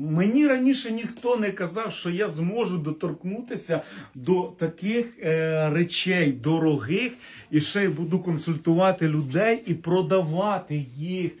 Мені раніше ніхто не казав, що я зможу доторкнутися до таких е, речей дорогих, і ще й буду консультувати людей і продавати їх.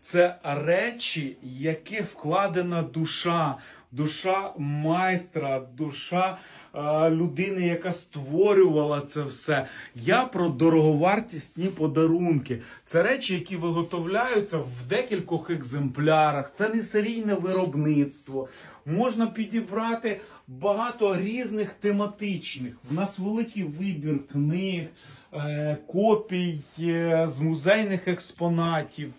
Це речі, які вкладена душа, душа майстра, душа е, людини, яка створювала це все. Я про дороговартісні подарунки. Це речі, які виготовляються в декількох екземплярах. Це не серійне виробництво. Можна підібрати багато різних тематичних. У нас великий вибір книг, е, копій е, з музейних експонатів.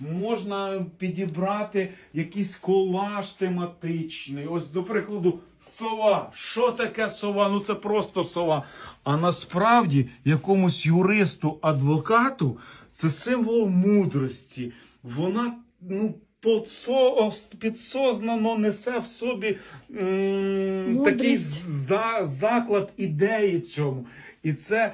Можна підібрати якийсь колаж тематичний. Ось, до прикладу, сова. Що таке сова? Ну це просто сова. А насправді якомусь юристу, адвокату це символ мудрості. Вона, ну. Підсознано несе в собі м, такий за, заклад ідеї в цьому. І це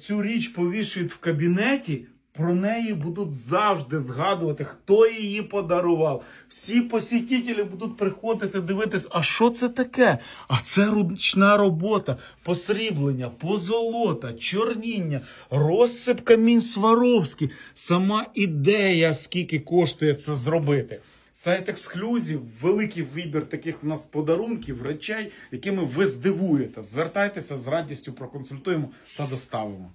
цю річ повішують в кабінеті. Про неї будуть завжди згадувати, хто її подарував. Всі посітителі будуть приходити дивитись, а що це таке? А це ручна робота, посріблення, позолота, чорніння, розсип камінь Сваровський. Сама ідея, скільки коштує це зробити. Сайт ексклюзів, великий вибір таких в нас подарунків, речей, якими ви здивуєте. Звертайтеся з радістю проконсультуємо та доставимо.